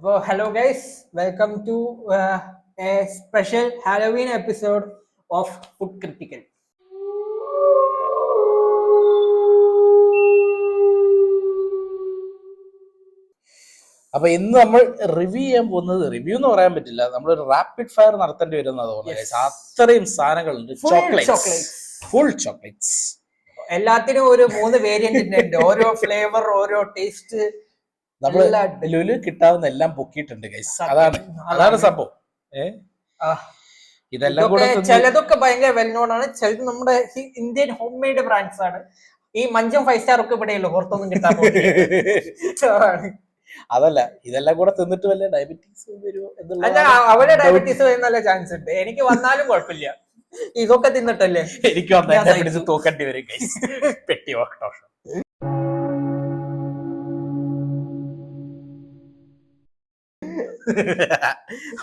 അപ്പോൾ hello guys welcome to a special Halloween episode of food critical അപ്പൊ ഇന്ന് നമ്മൾ റിവ്യൂ ചെയ്യാൻ പോകുന്നത് റിവ്യൂ എന്ന് പറയാൻ പറ്റില്ല നമ്മൾ റാപ്പിഡ് ഫയർ നടത്തേണ്ടി വരുന്ന അത്രയും സാധനങ്ങളുണ്ട്. ഫുൾ ചോക്ലേറ്റ്സ് എല്ലാത്തിനും ഒരു മൂന്ന് വേരിയന്റ് ഉണ്ട് ഓരോ ഫ്ലേവർ ഓരോ ടേസ്റ്റ് നമ്മൾ ലുലു കിട്ടാവുന്ന എല്ലാം പൊക്കിയിട്ടുണ്ട് ഗൈസ് അതാണ് അതാണ്. സംഭവം. ഇതെല്ലാം കൂടെ ചിലതൊക്കെ ഭയങ്കര വെൽ നോൺ ആണ്. ചിലത് നമ്മുടെ ഇന്ത്യൻ ഹോം മെയ്ഡ് ബ്രാൻഡ്സ് ആണ്. ഈ മഞ്ചം ഫൈവ് സ്റ്റാർ ഒക്കെ ഇവിടെ ഉള്ളു പുറത്തൊന്നും കിട്ടാൻ അതല്ല ഇതെല്ലാം കൂടെ തിന്നിട്ട് വല്ല ഡയബറ്റീസ് വരുമോ എന്നുള്ള അവരെ ഡയബറ്റീസ് വരുന്നല്ല ചാൻസ് ഉണ്ട്. എനിക്ക് വന്നാലും കുഴപ്പമില്ല. ഇതൊക്കെ തിന്നിട്ടല്ലേ? എനിക്ക് വന്നാൽ സഹിക്കും. തൂക്കേണ്ടി വരും പെട്ടി ഓട്ടോഷം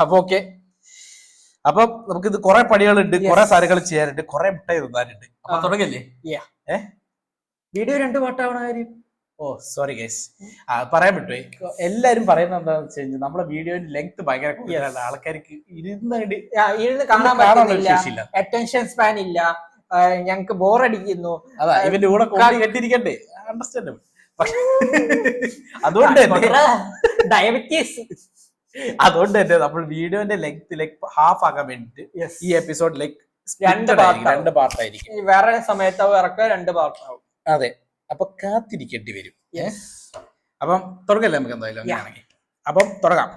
അപ്പൊ ഓക്കെ അപ്പൊ നമുക്ക് ഇത് കുറെ പണികളുണ്ട് ഉണ്ട് കുറെ സാധനങ്ങൾ ചെയ്യാനുണ്ട് കുറെ മുട്ടായി തിന്നാനുണ്ട്. അപ്പൊ. തുടങ്ങല്ലേ വീഡിയോ രണ്ട് പാട്ടാവണ കാര്യം? ഓ സോറി ഗൈസ് പറയാൻ പറ്റുമേ എല്ലാരും പറയുന്നത് എന്താണെന്ന് വെച്ച് കഴിഞ്ഞാൽ നമ്മളെ വീഡിയോന്റെ ലെങ്ത് ഭയങ്കര കൂടുതലാണ്. ആൾക്കാർക്ക് ഇരുന്നടി ഇരുന്ന് കാണാൻ പറ്റുന്നില്ല. അറ്റൻഷൻ സ്പാൻ ഇല്ല. ഞങ്ങൾക്ക് ഞങ്ങക്ക് ബോറടിക്കുന്നു അതാ ഇവന്റെ കൂടെ കോടി കെട്ടിരിക്കണ്ടേ? അണ്ടർസ്റ്റാൻഡബിൾ അതുകൊണ്ട് ഡയബറ്റീസ് അതുകൊണ്ട് തന്നെ നമ്മൾ വീഡിയോന്റെ ലെങ്ത് ലൈക് ഹാഫ് ആക്കാൻ വേണ്ടിട്ട് ഈ എപ്പിസോഡ് ലൈക്ക് രണ്ട്. രണ്ട് പാർട്ടായിരിക്കും വേറെ സമയത്ത് ഇറക്കുക രണ്ട് പാർട്ടാവും അതെ. അപ്പൊ കാത്തിരിക്കേണ്ടി വരും? അപ്പം തുടങ്ങല്ലേ നമുക്ക് എന്തായാലും. അങ്ങനെയാണെങ്കിൽ? അപ്പം തുടങ്ങാം.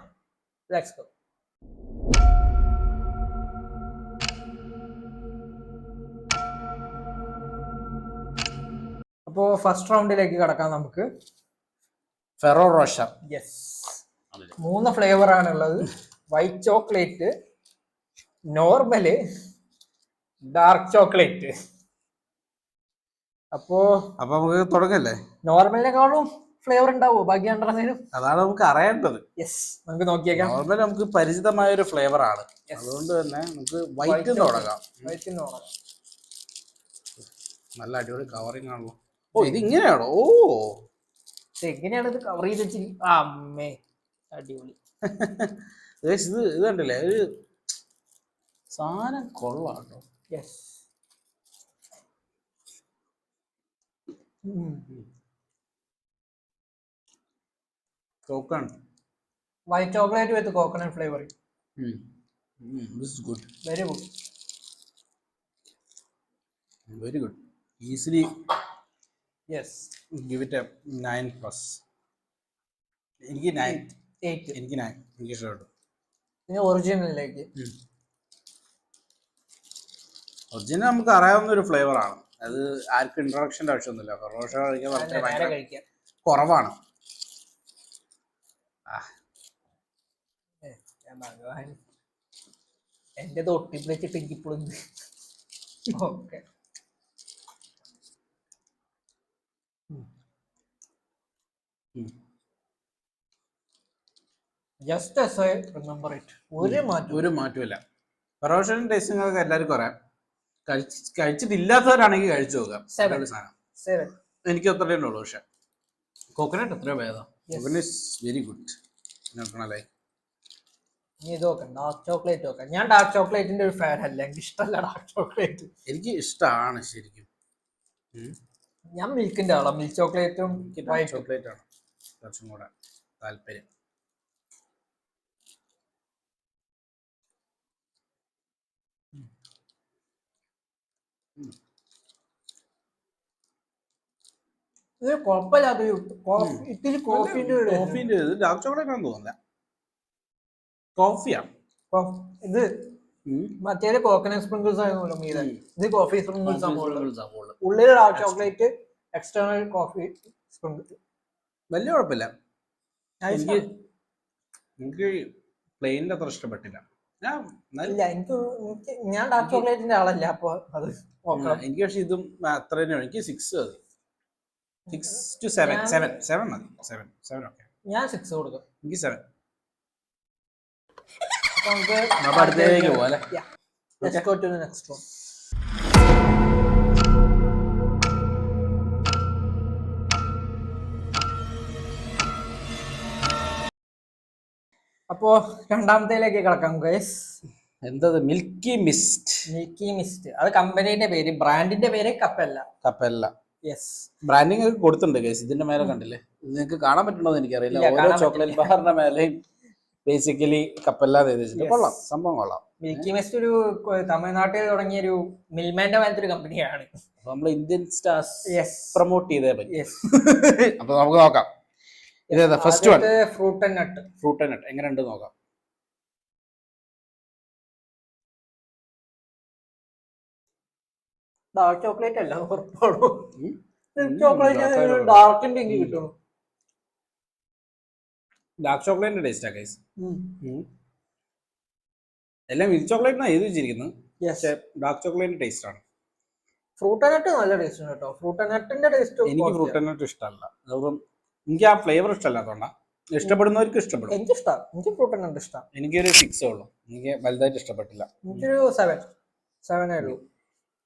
ലെറ്റ്സ് ഗോ അപ്പോ ഫസ്റ്റ് റൗണ്ടിലേക്ക് കടക്കാം നമുക്ക്. ഫെറോ റോഷർ യെസ് മൂന്ന് ഫ്ലേവർ ആണുള്ളത്. White chocolate normal dark chocolate അപ്പോ അപ്പൊ നമുക്ക് തുടങ്ങല്ലേ? നോർമലിനെക്കാളും ഫ്ലേവർ ഉണ്ടാവോ? ബാക്കി രണ്ടെണ്ണത്തിനും അതാണ് നമുക്ക് അറിയേണ്ടത്. യെസ് നമുക്ക് നോക്കിയേക്കാം. നോർമൽ നമുക്ക് പരിചിതമായ ഒരു ഫ്ലേവർ ആണ് അതുകൊണ്ട് തന്നെ നമുക്ക് വൈറ്റ് തുടങ്ങാം. വൈറ്റ് തുടങ്ങാം. നല്ല അടിപൊളി കവറിങ് ആണല്ലോ. ഓ ഇത് ഇങ്ങനെയാണോ? ഓ. എങ്ങനെയാണ് ഇത് കവർ ചെയ്ത് വെച്ചിരിക്കും ആ അമ്മേ. അടിപൊളി. ഇത് ഇത് കണ്ടില്ലേ? ഒരു സാധനം കൊള്ളാം കേട്ടോ yes ചോക്കാണ് white chocolate with coconut flavour good very good very good easily yes give it a nine plus എനിക്ക് നയൻ എയ്റ്റ് എനിക്ക് നയൻ എനിക്ക് ഇഷ്ടപ്പെട്ടു പിന്നെ ഒറിജിനലിലേക്ക് ഒറിജിനൽ നമുക്ക് അറിയാവുന്ന ഒരു ഫ്ലേവർ ആണ്. അത് ആർക്കും ഇൻട്രൊഡക്ഷന്റെ ആവശ്യമൊന്നുമില്ല. ഫെറോഷ കഴിക്കാൻ വളരെ ഭയങ്കര കുറവാണ്. ഞാൻ ഭഗവാൻ. എന്റെ ഒട്ടിപ്പിടിച്ചിട്ട് എനിക്കിപ്പോഴും okay. Just as I remember it ഒരു മാറ്റം ഒരു മാറ്റമില്ല പ്രൊഫഷണൽ ടേസ്റ്റിംഗ് ഒക്കെ എല്ലാവർക്കും അറിയാം. കഴിച്ച് കഴിച്ചിട്ടില്ലാത്തവരാണെങ്കിൽ കഴിച്ചു നോക്കാം സാധനം. എനിക്ക് അത്രയേ ഉള്ളൂ പക്ഷെ. കോക്കനട്ട് എത്രയോ ഭേദം. കോക്കനട്ട് വെരി ഗുഡ് നോക്കണല്ലേ ഇനി ഇത് നോക്കാം. ഡാർക്ക് ചോക്ലേറ്റ് നോക്കാം. ഞാൻ ഡാർക്ക് ചോക്ലേറ്റിന്റെ ഒരു ഫാൻ അല്ല. എനിക്ക് ഇഷ്ടമല്ല ഡാർക്ക് ചോക്ലേറ്റ് എനിക്ക് ഇഷ്ടമാണ് ശരിക്കും. ഞാൻ മിൽക്കിന്റെ ആളാ. മിൽക്ക് ചോക്ലേറ്റും വൈറ്റും ചോക്ലേറ്റ് ആണ് കുറച്ചും കൂടെ താല്പര്യം. ഇത് കുഴപ്പമില്ലാത്ത കോഫി ഇത്തിരി കോഫിന്റെ ഒരു കോഫീന്റെ ഇത് ഡാർക്ക് ചോക്ലേറ്റ് ആണെന്ന് തോന്നുന്നില്ല കോഫിയാണ് ഇത് മറ്റേത് കോക്കനട്ട് സ്പ്രിങ്കിൾസ് ആയിരുന്നു മീത. ഇത് കോഫി സ്പ്രിങ്കിൾസ് സംഭവം ഉള്ളിൽ dark chocolate external coffee sprinkle വലിയ കുഴപ്പമില്ല. എനിക്ക് എനിക്ക് പ്ലെയിനിന്റെ അത്ര ഇഷ്ടപ്പെട്ടില്ല. ഇല്ല എനിക്ക് എനിക്ക് ഞാൻ ഡാർക്ക് ചോക്ലേറ്റിന്റെ ആളല്ല അപ്പൊ അത് എനിക്ക് പക്ഷെ ഇതും അത്ര തന്നെയാണ് എനിക്ക് സിക്സ് മതി. Six two seven. Seven. Seven മതി. സെവൻ. Seven okay. ഞാൻ സിക്സ് കൊടുക്കും. എനിക്ക് സെവൻ. അപ്പൊ നമുക്ക് അപ്പൊ അടുത്തതിലേക്ക് പോവാം അല്ലേ? Yeah. Let's go to the next അപ്പോ രണ്ടാമത്തേലേക്ക് കിടക്കാം ഗൈസ് എന്തത്? മിൽക്കി മിസ്റ്റ് മിൽക്കി മിസ്റ്റ് അത് കമ്പനീന്റെ പേര് ബ്രാൻഡിന്റെ പേര് കപ്പല്ല. കപ്പല്ല. ബ്രാൻഡിങ് ഒക്കെ കൊടുത്തിട്ടുണ്ട് കേസ് ഇതിന്റെ മേലെ കണ്ടില്ലേ? ഇത് നിങ്ങൾക്ക് കാണാൻ പറ്റണോ എനിക്കറിയില്ല. ഇല്ല, ഓരോ ചോക്ലേറ്റ് ബാറിന്റെ മേലെയും ബേസിക്കലി കപ്പല്ലാതെ എഴുതിച്ചിട്ടുണ്ട് Yes. കൊള്ളാം. സംഭവം കൊള്ളാം. മിൽക്കി മിസ്റ്റ് ഒരു തമിഴ്നാട്ടിൽ തുടങ്ങിയ ഒരു മിൽമാന്റെ പോലത്തെ ഒരു കമ്പനിയാണ് നമ്മൾ ഇന്ത്യൻ സ്റ്റാർസ് പ്രൊമോട്ട് ചെയ്തേ പറ്റി. അപ്പൊ നമുക്ക് നോക്കാം. ഇതേതാ first one fruit and nut fruit and nut എങ്ങനെയുണ്ട് നോക്കാം. ഡാർക്ക് ചോക്ലേറ്റ് അല്ല ഉറപ്പാണോ? ചോക്ലേറ്റ് ഡാർക്കിന്റെ എനിക്ക് കിട്ടുള്ളൂ ഡാർക്ക് ചോക്ലേറ്റിന്റെ ടേസ്റ്റാ ഗൈസ് എല്ലാം മിൽക്ക് ചോക്ലേറ്റിനാണ് എഴുതി വെച്ചിരിക്കുന്നത് പക്ഷേ ഡാർക്ക് ചോക്ലേറ്റിന്റെ ടേസ്റ്റ് ആണ്. ഫ്രൂട്ട് നട്ട് നല്ല ടേസ്റ്റ് ഉണ്ട് കേട്ടോ. ഫ്രൂട്ട് നട്ടിന്റെ ടേസ്റ്റ് എനിക്ക് ഫ്രൂട്ട് നട്ട് ഇഷ്ടമല്ല അതും എനിക്ക് ആ ഫ്ലേവർ ഇഷ്ടമല്ലാത്തതുകൊണ്ടാണ് ഇഷ്ടപ്പെടുന്നവർക്ക് ഇഷ്ടപ്പെടും. എനിക്ക് ഇഷ്ടം. എനിക്ക് ഫ്രൂട്ട് നട്ട് ഇഷ്ടം. എനിക്കൊരു സിക്സ് ഉള്ളൂ. എനിക്ക് വലുതായിട്ട് ഇഷ്ടപ്പെട്ടില്ല. എനിക്കൊരു സെവൻ സെവനേ ഉള്ളൂ.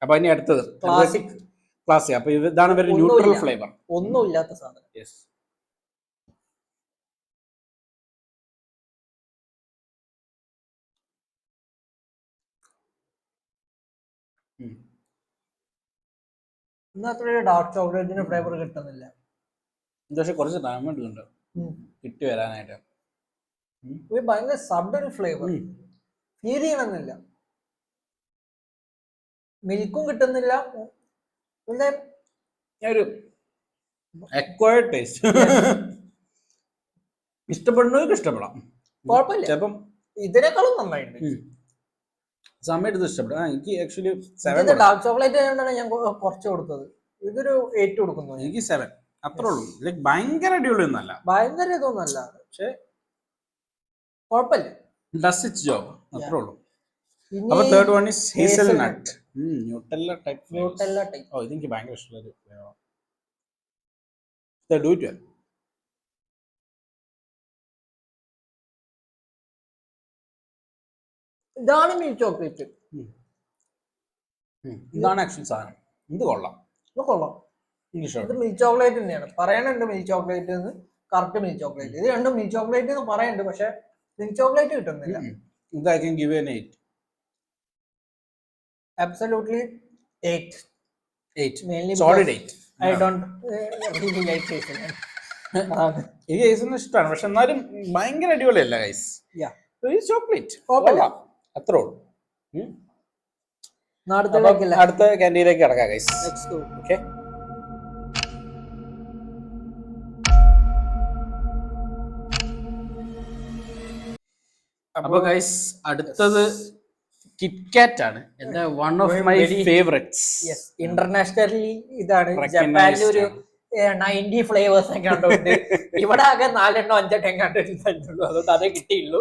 അപ്പൊ ഇനി അടുത്തത്. ക്ലാസിക് ക്ലാസ് അപ്പൊ ഇത് ഇതാണ് ഇവരുടെ ന്യൂട്രൽ ഫ്ലേവർ ഒന്നുമില്ലാത്ത സാധനം. യെസ് ഇന്ന് ഡാർക്ക് ചോക്ലേറ്റിന്റെ ഫ്ലേവർ കിട്ടുന്നില്ല. പക്ഷെ കുറച്ച് ടൈം എടുക്കുന്നുണ്ട് കിട്ടി വരാനായിട്ട്. ഭയങ്കര സഡൻ ഫ്ലേവർ. ഫീൽ ചെയ്യണമെന്നില്ല. മിൽക്കും കിട്ടുന്നില്ല. പിന്നെ ഒരു എക്വയർഡ് ടേസ്റ്റ് ഇഷ്ടപ്പെടുന്നവർക്ക് ഇഷ്ടപ്പെടാം. കുഴപ്പമില്ല. ചിലപ്പം ഇതിനേക്കാളും നന്നായിട്ടുണ്ട്. സമയത്ത് ഇഷ്ടപ്പെടാം. എനിക്ക് ആക്ച്വലി സെവൻ ഡാർക്ക് ചോക്ലേറ്റ് ആയതുകൊണ്ടാണ് ഞാൻ കുറച്ച് കൊടുത്തത്. ഇതൊരു എയ്റ്റ് കൊടുക്കുന്നു. എനിക്ക് സെവൻ അത്രേ ഉള്ളൂ. ലൈക്ക് ഭയങ്കര അടിപൊളി ഒന്നല്ല. ഭയങ്കര ഇതൊന്നല്ല പക്ഷെ കുഴപ്പമില്ല. ഡസ് ഇറ്റ്സ് ജോബ് അത്രേ ഉള്ളൂ. അപ്പൊ third one is hazel. Nut Nutella type Nutella type oh ഇതെനിക്ക് ഭയങ്കര ഇഷ്ടമുള്ള ഡു ഇറ്റ് വെൽ ഇതാണ് മിൽക്ക് ചോക്ലേറ്റ് ഇതാണ് ആക്ച്വൽ സാധനം. ഇത് കൊള്ളാം. ഇത് കൊള്ളാം. ഇത് മിൽക്ക് ചോക്ലേറ്റ് തന്നെയാണ്. പറയണുണ്ട് മിൽക്ക് ചോക്ലേറ്റ് എന്ന്. കറക്റ്റ് മിൽക്ക് ചോക്ലേറ്റ് ഇത് രണ്ടും മിൽക്ക് ചോക്ലേറ്റ് എന്ന് പറയുന്നുണ്ട് പക്ഷെ മിൽക്ക് ചോക്ലേറ്റ് കിട്ടുന്നില്ല. ഇത് I can give an eight absolutely eight eight mainly solid eight I don't really like അതാണ് എനിക്ക് ഐസിന് ഇഷ്ടമാണ് പക്ഷെ എന്നാലും ഭയങ്കര അടിപൊളിയല്ല ഗൈസ് Yeah. ചോക്ലേറ്റ് കുഴപ്പമില്ല. അത്രേ ഉള്ളൂ. ഉം. നാടത്തിലേക്കല്ല അപ്പം അടുത്ത ക്യാന്റീനിലേക്ക് കിടക്കാം ഗൈസ് നെക്സ്റ്റ് ടു ഓക്കെ അപ്പൊ ഗൈസ് അടുത്തത് കിറ്റ്കാറ്റ് ആണ്. എന്റെ one of my favourites internationally ഇതാണ്. ജപ്പാനിൽ ഒരു. നയന്റി ഫ്ലേവേഴ്സ് ഒക്കെ കണ്ടുണ്ട് ഇവിടെ ആകെ നാലെണ്ണോ അഞ്ചെണ്ണം കണ്ടിട്ടുള്ളൂ അതുകൊണ്ട് അതേ കിട്ടിയുള്ളൂ.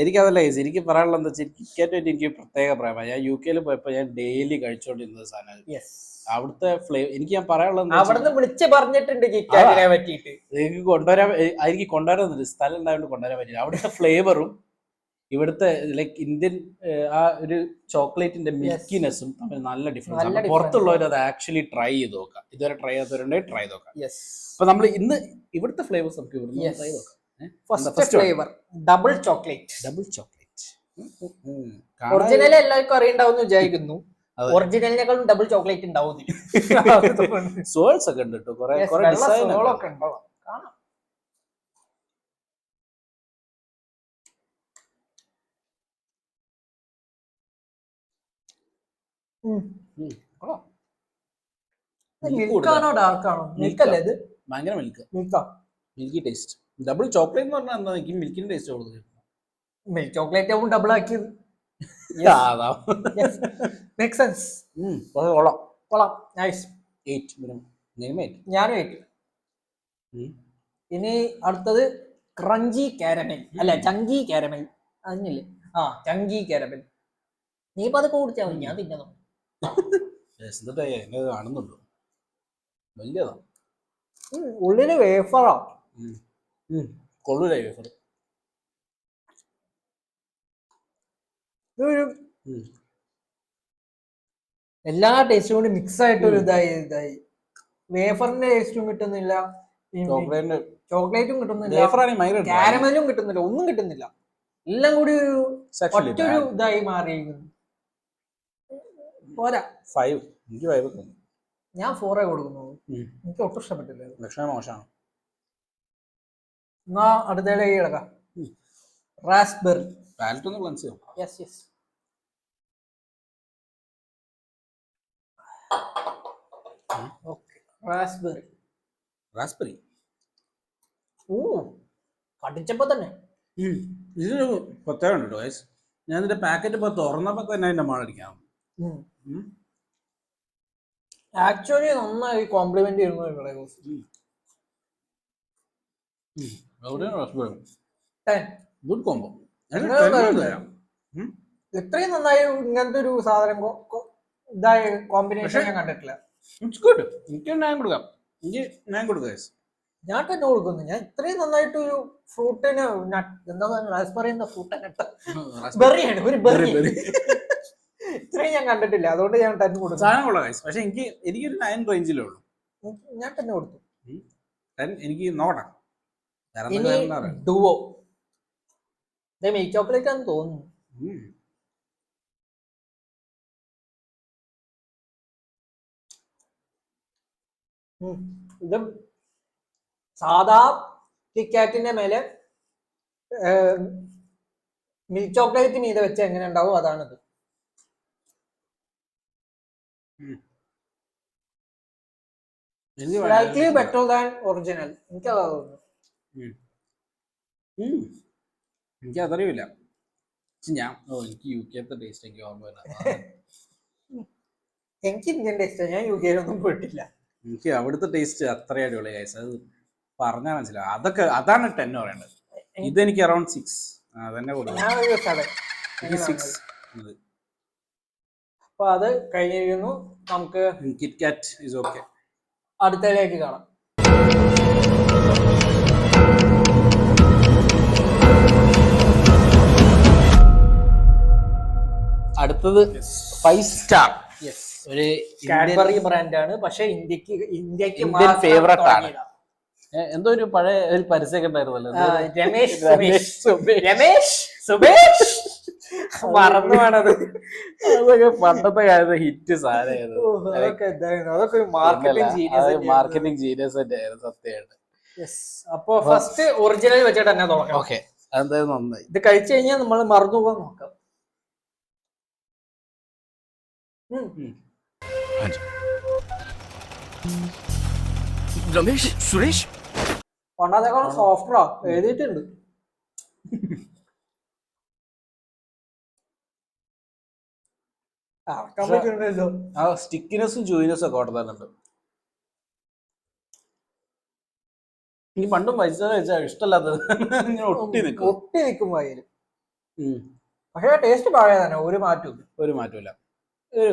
എനിക്കതല്ല ഏസ് എനിക്ക് പറയാനുള്ളത് എന്താ വെച്ചാൽ കിറ്റ്കാറ്റ് പറ്റി എനിക്ക് പ്രത്യേക പ്രേമ ഞാൻ യു കെയിൽ പോയപ്പോൾ ഞാൻ ഡെയിലി കഴിച്ചോണ്ടിരുന്ന സാധനം യെസ് അവിടുത്തെ ഫ്ലേവർ എനിക്ക് ഞാൻ പറയാനുള്ളത് എന്താ അവിടുന്ന് വിളിച്ച് പറഞ്ഞിട്ടുണ്ട് കിറ്റ്കാറ്റിനെ പറ്റിയിട്ട്. എനിക്ക് കൊണ്ടുവരാൻ എനിക്ക് കൊണ്ടുവരാൻ സ്ഥലം ഉണ്ടായതുകൊണ്ട് കൊണ്ടുവരാൻ പറ്റില്ല. അവിടുത്തെ ഫ്ലേവറും ഇവിടുത്തെ ലൈക്ക് ഇന്ത്യൻ ആ ഒരു ചോക്ലേറ്റിന്റെ മിൽക്കിനെസ്സും തമ്മിൽ നല്ല ഡിഫറൻസ് ആണ് പുറത്തുള്ളവർ അത് ആക്ച്വലി ട്രൈ ചെയ്ത് നോക്കാം. ഇതുവരെ ട്രൈ ചെയ്യാത്തവരുണ്ടെങ്കിൽ ട്രൈ ചെയ്ത് നോക്കാം അപ്പൊ നമ്മൾ ഇന്ന് ഇവിടുത്തെ ഫ്ലേവേഴ്സ് നമുക്ക് ഇവിടുന്ന്. ട്രൈ നോക്കാം. First flavour double chocolate double chocolate original എല്ലാവർക്കും അറിയണ്ടാവും വിചാരിക്കുന്നു. ഒറിജിനലിനേക്കാളും ഡബിൾ ചോക്ലേറ്റ് ഉണ്ടാവും സോൾസ് ഒക്കെ ഉണ്ട് കേട്ടോ കുറെ കുറെ ഡിസൈൻ ഒക്കെ ഉണ്ടാവും കാണാം. മിൽക്കാണോ ഇത്? ഭയങ്കര milk. മിൽക്കാ. Milky taste. Double chocolate എന്ന് പറഞ്ഞാൽ എന്താ എനിക്ക് മിൽക്കിന്റെ ടേസ്റ്റ് കൂടുതൽ മിൽക്ക് ചോക്ലേറ്റ് ആവും ഡബിൾ ആക്കിയത്. അതാ. മേക്ക് സെൻസ് ഉം, പക്ഷെ കൊള്ളാം. കൊള്ളാം. നൈസ് എയ്റ്റ് മിനിമം എയ്റ്റ് ഞാനും ഏറ്റു ഇനി അടുത്തത് ക്രഞ്ചി കാരമൽ. അല്ല ചങ്കി കാരമൽ. അതിനില്ലേ ആ ചങ്കി കാരമൽ. നീ ഇപ്പൊ അത് കുടിച്ചാൽ മതി. ഞാൻ എന്നിട്ട് എന്നെ കാണുന്നുണ്ട്. വലിയതാ. ഉള്ളിൽ വേഫറാ കൊള്ളൂലേ വേഫർ ഇതൊരു എല്ലാ ടേസ്റ്റും കൂടി മിക്സ് ആയിട്ട് ഒരു ഇതായി ഇതായി. വേഫറിന്റെ ടേസ്റ്റും കിട്ടുന്നില്ല. ചോക്ലേറ്റിന്റെ ചോക്ലേറ്റും കിട്ടുന്നില്ല. കാരമലും കിട്ടുന്നില്ല. ഒന്നും കിട്ടുന്നില്ല. എല്ലാം കൂടി ഒരു Sexually ഒറ്റൊരു ഇതായി മാറിയിരിക്കുന്നു. പോരാ. ഫൈവ് എനിക്ക് ഫൈവ് ഞാൻ ഫോറേ കൊടുക്കുന്നു. എനിക്ക് ഒട്ടും ഇഷ്ടപ്പെട്ടില്ല ലക്ഷണം മോശമാണ്. എന്നാ അടുത്തേടെ കിടക്കാം. റാസ്ബെറി പാലറ്റ് ഒന്ന് ക്ലൻസ് ചെയ്യും yes yes okay raspberry raspberry oh കടിച്ചപ്പോ തന്നെ. ഇതിനൊരു കേട്ടോ ഞാൻ ഇതിന്റെ പാക്കറ്റ് ഇപ്പോൾ തുറന്നപ്പോൾ തന്നെ അതിന്റെ മണം അടിക്കാം ആക്ച്വലി നന്നായി കോംപ്ലിമെന്റ് ചെയ്യുന്നു ഗുഡ് കോംബോ. ഇത്രയും നന്നായി ഇങ്ങനത്തെ ഒരു സാധനം ഇതായ കോമ്പിനേഷൻ ഞാൻ കണ്ടിട്ടില്ല. ഇറ്റ്സ് ഗുഡ് എനിക്ക് ഞാൻ കൊടുക്കാം. എനിക്ക് ഞാൻ കൊടുക്കാം guys. ഞാൻ തന്നെ കൊടുക്കുന്നു. ഞാൻ ഇത്രയും നന്നായിട്ട് ഒരു ഫ്രൂട്ടിന് എന്താ റാസ്ബെറി എന്ന ഫ്രൂട്ട്. ബെറിയാണ് ഒരു ബെറി ഇത്രയും ഞാൻ കണ്ടിട്ടില്ല. അതുകൊണ്ട് ഞാൻ ടെൻ കൊടുത്തു. സാധനം കൊള്ളാം guys. പക്ഷെ എനിക്ക് എനിക്കൊരു നയൻ റേഞ്ചിലേ ഉള്ളൂ. ഞാൻ തന്നെ കൊടുത്തു. ടെൻ എനിക്ക് നോക്കണം വേറെ ഇനി എന്തെങ്കിലും വേണമെന്ന് അറിയാം. ഡുവോ ഇത് മിൽക്ക് ചോക്ലേറ്റ് ആണെന്ന് തോന്നുന്നു. ഉം. ഉം. ഇത് സാധാ കിക്കാറ്റിന്റെ മേലെ മിൽക്ക് ചോക്ലേറ്റ് മീതെ വെച്ച് എങ്ങനെ ഉണ്ടാവും അതാണിത്. സ്ലൈറ്റ്ലി ബെറ്റർ ദാൻ ഒറിജിനൽ എനിക്ക് അതാ തോന്നുന്നു എനിക്ക് അതറിയില്ല. ഞാൻ ഓ എനിക്ക് യു കെത്തെ ടേസ്റ്റ് എനിക്ക് ഓർമ്മ എനിക്ക് ഇന്ത്യൻ ടേസ്റ്റ് ഞാൻ യു കെയിലൊന്നും പോയിട്ടില്ല. എനിക്ക് അവിടുത്തെ ടേസ്റ്റ് അത്ര അടിപൊളി ഗൈസ് അത് പറഞ്ഞാൽ മനസ്സിലാവും. അതൊക്കെ അതാണ് ടെൻ പറയേണ്ടത് ഇതെനിക്ക് അറൗണ്ട് സിക്സ് അതന്നെ കൊടുക്കും സിക്സ് അപ്പൊ അത് കഴിഞ്ഞിരിക്കുന്നു. നമുക്ക് കിറ്റ് കാറ്റ് ഇസ് ഓക്കെ അടുത്തതിലേക്ക് കാണാം. അടുത്തത് ഫൈവ് സ്റ്റാർ ഒരു കാഡ്ബറി ബ്രാൻഡാണ് പക്ഷെ ഇന്ത്യയ്ക്ക് ഇന്ത്യയ്ക്ക് ഇന്ത്യൻ മാത്രം ആണ്. എന്തോ ഒരു പഴയ ഒരു പരസ്യമൊക്കെ ഉണ്ടായിരുന്നല്ലോ? രമേശ് രമേശ് സുബേഷ്. മറന്നു വേണത് അതൊക്കെ പണ്ടത്തെ കാലത്ത് ഹിറ്റ് സാധനമായിരുന്നു. അതൊക്കെ അതൊക്കെ ഒരു മാർക്കറ്റിംഗ് ജീനിയസ് മാർക്കറ്റിംഗ് ജീനിയസ് തന്നെയായിരുന്നു. സത്യമായിട്ട്. അപ്പൊ ഫസ്റ്റ് ഒറിജിനൽ വെച്ചിട്ട് തന്നെ തുടങ്ങാം ഓക്കെ അതെന്തായാലും നന്നായി. ഇത് കഴിച്ചു കഴിഞ്ഞാൽ നമ്മൾ മറന്നു പോകാൻ നോക്കാം. രമേശ് സുരേഷ്? പണ്ടാത്തേക്കാളും സോഫ്റ്ററാ എഴുതിയിട്ടുണ്ട്. ആ സ്റ്റിക്കിനെസ്സും ജൂയിനെസ്സും ഒക്കെ ഓട്ടതാനുണ്ട് ഇനി പണ്ടും പൈസ കഴിച്ചാൽ ഇഷ്ടമല്ലാത്തത്. ഒട്ടി നിൽക്കും. ഒട്ടി നിൽക്കും വായിൽ. പക്ഷേ ടേസ്റ്റ് പഴയ തന്നെ ഒരു മാറ്റവും ഒരു മാറ്റമില്ല ഒരു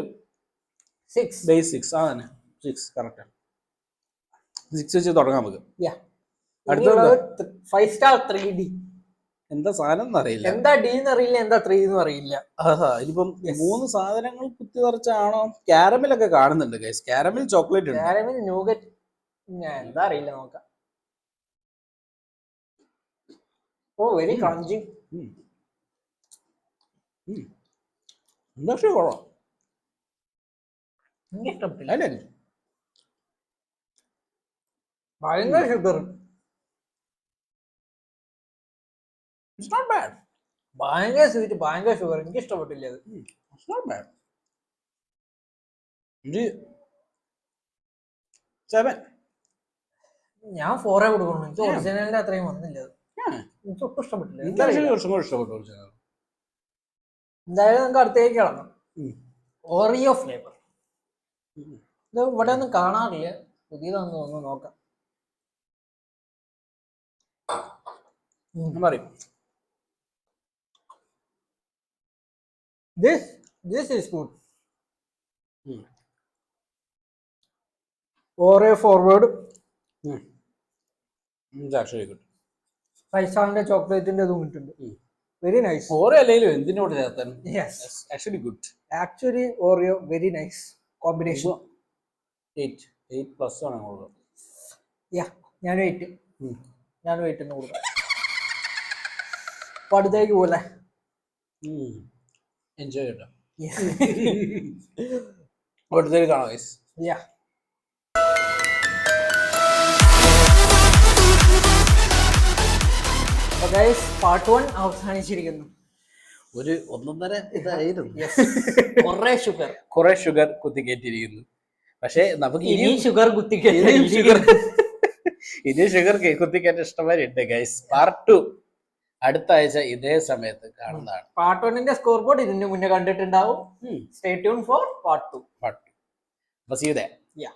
സിക്സ് ബേസ് സിക്സ് ആ തന്നെ. സിക്സ് കറക്റ്റ് സിക്സ് വെച്ച് തുടങ്ങാം നമുക്ക്. അടുത്തത് ഫൈവ് സ്റ്റാർ ത്രീ ഡി എന്താ സാധനം എന്നറിയില്ല. എന്താ ഡി എന്ന് അറിയില്ല എന്താ ത്രീ എന്ന് അറിയില്ല. ആഹാ ഇതിപ്പം മൂന്ന് സാധനങ്ങൾ കുത്തി നിറച്ചാണോ? കാരമിൽ ഒക്കെ കാണുന്നുണ്ട് ഗൈസ് കാരമിൽ ചോക്ലേറ്റ് ഉണ്ട്. കാരമിൽ ന്യൂഗറ്റ് ഞാൻ എന്താ അറിയില്ല നോക്കാം. ഓ വെരി ക്രഞ്ചി പക്ഷേ കൊള്ളാം. ഭയങ്കര ഷുഗർ ഇറ്റ്സ് നോട്ട് ബാഡ് ഭയങ്കര സ്വീറ്റ് ഭയങ്കര ഷുഗർ എനിക്ക് ഇഷ്ടപ്പെട്ടില്ല അത്. ഇറ്റ്സ് നോട്ട് ബാഡ് ഇത് സെവൻ ഞാൻ ഫോറേ കൊടുക്കുള്ളൂ എനിക്ക്. ഒറിജിനലിന്റെ അത്രയും വന്നില്ല എനിക്ക് ഒട്ടും ഇഷ്ടപ്പെട്ടില്ല. കുറച്ചും കൂടെ ഇഷ്ടപ്പെട്ടു original. എന്തായാലും നമുക്ക് അടുത്തേക്ക് കിടന്നു ഓറിയോ ഫ്ലേവർ. ഇത് ഇവിടെ ഒന്നും കാണാറില്ല. പുതിയതാണെന്ന് തോന്നുന്നു. നോക്കാം. ഞാൻ പറയും this is good. Hmm. or a forward. Hmm. it's actually good. സ്റ്റാറിന്റെ ചോക്ലേറ്റിന്റെ ഇതും കിട്ടുന്നുണ്ട് വെരി നൈസ് ഓറിയോ അല്ലെങ്കിലും എന്തിനോട് ചേർത്താൻ? Yes actually good actually Oreo very nice combination eight eight plus ആണ് കൊടുക്കുക യാ ഞാൻ എയ്റ്റ് ഞാൻ എയ്റ്റ് എന്ന് കൊടുക്കാം. അപ്പോൾ അടുത്തേക്ക് പോലെ എൻജോയ് കേട്ടോ അടുത്തേക്ക് കാണാം guys. യാ പാർട്ട് വൺ അവസാനിച്ചിരിക്കുന്നു. ഒരു ഒന്നൊന്നര ഇതായിരുന്നു. കുറെ ഷുഗർ കുറെ ഷുഗർ കുത്തിക്കേറ്റിരിക്കുന്നു. പക്ഷേ നമുക്ക് ഇനി ഇനിയും ഷുഗർ കുത്തിക്കേ ഇനിയും ഷുഗർ ഇനി ഷുഗർ കുത്തിക്കേറ്റ ഇഷ്ടമാരി ഉണ്ട് ഗൈസ് പാർട്ട് ടു അടുത്ത ആഴ്ച ഇതേ സമയത്ത് കാണുന്നതാണ്. പാർട്ട് വണ്ണിന്റെ സ്കോർ ബോർഡ് ഇതിന്റെ മുന്നേ കണ്ടിട്ടുണ്ടാവും. Stay tuned for part two part two അപ്പൊ സീതേ യാ